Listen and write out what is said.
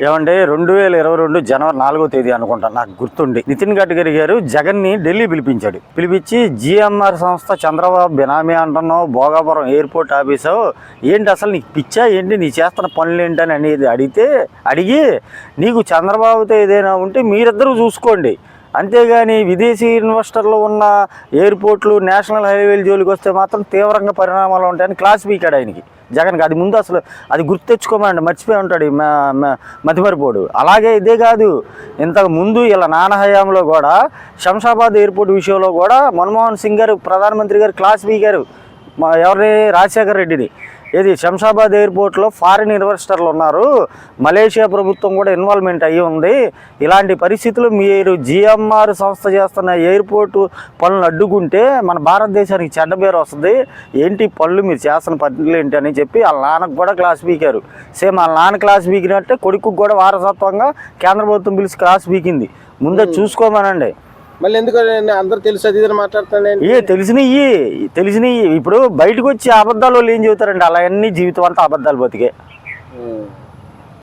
ఏమంటే రెండు వేల ఇరవై రెండు జనవరి నాలుగో తేదీ అనుకుంటా నాకు గుర్తుండి. నితిన్ గడ్కరీ గారు జగన్ని ఢిల్లీ పిలిపించాడు. పిలిపించి జిఎంఆర్ సంస్థ చంద్రబాబు బినామీ అంటున్నావు భోగాపురం ఎయిర్పోర్ట్ ఆఫీసు ఏంటి అసలు నీకు పిచ్చా ఏంటి నీ చేస్తున్న పనులు ఏంటని అనేది అడిగితే అడిగి నీకు చంద్రబాబుతో ఏదైనా ఉంటే మీరిద్దరూ చూసుకోండి. అంతేగాని విదేశీ ఇన్వెస్టర్లు ఉన్న ఎయిర్పోర్ట్లు నేషనల్ హైవేలు జోలికి వస్తే మాత్రం తీవ్రంగా పరిణామాలు ఉంటాయని క్లాస్ పీకాడు ఆయనకి. జగన్కి అది ముందు అసలు అది గుర్తు తెచ్చుకోమండి మర్చిపోయి ఉంటాడు మతిమరిపోడు. అలాగే ఇదే కాదు ఇంతకు ముందు ఇలా నాన్న హయాంలో కూడా శంషాబాద్ ఎయిర్పోర్ట్ విషయంలో కూడా మన్మోహన్ సింగ్ గారు ప్రధానమంత్రి గారు క్లాస్ పీకారు మా ఎవరిని రాజశేఖర్ రెడ్డిని ఏది శంషాబాద్ ఎయిర్పోర్ట్లో ఫారిన్ ఇన్వెస్టర్లు ఉన్నారు. మలేషియా ప్రభుత్వం కూడా ఇన్వాల్వ్మెంట్ అయ్యి ఉంది. ఇలాంటి పరిస్థితులు మీరు జిఎంఆర్ సంస్థ చేస్తున్న ఎయిర్పోర్ట్ పనులు అడ్డుకుంటే మన భారతదేశానికి చెడ్డ పేరు వస్తుంది. ఏంటి పనులు? మీరు చేస్తున్న పనులు ఏంటి అని చెప్పి వాళ్ళ నాన్నకు కూడా క్లాస్ పీకారు. సేమ్ వాళ్ళ నాన్న క్లాస్ పీకినట్టే కొడుకు కూడా వారసత్వంగా కేంద్ర ప్రభుత్వం పిలిచి క్లాస్ పీకింది. ముందే చూసుకోమనండి. మళ్ళీ ఎందుకు అందరూ తెలుసు అది ఇది మాట్లాడుతాను ఏ తెలిసినవి తెలిసినవి ఇప్పుడు బయటకు వచ్చి అబద్ధాలు వాళ్ళు ఏం చెబుతారండి? అలా అన్ని జీవితం అంతా అబద్ధాలు బతికే.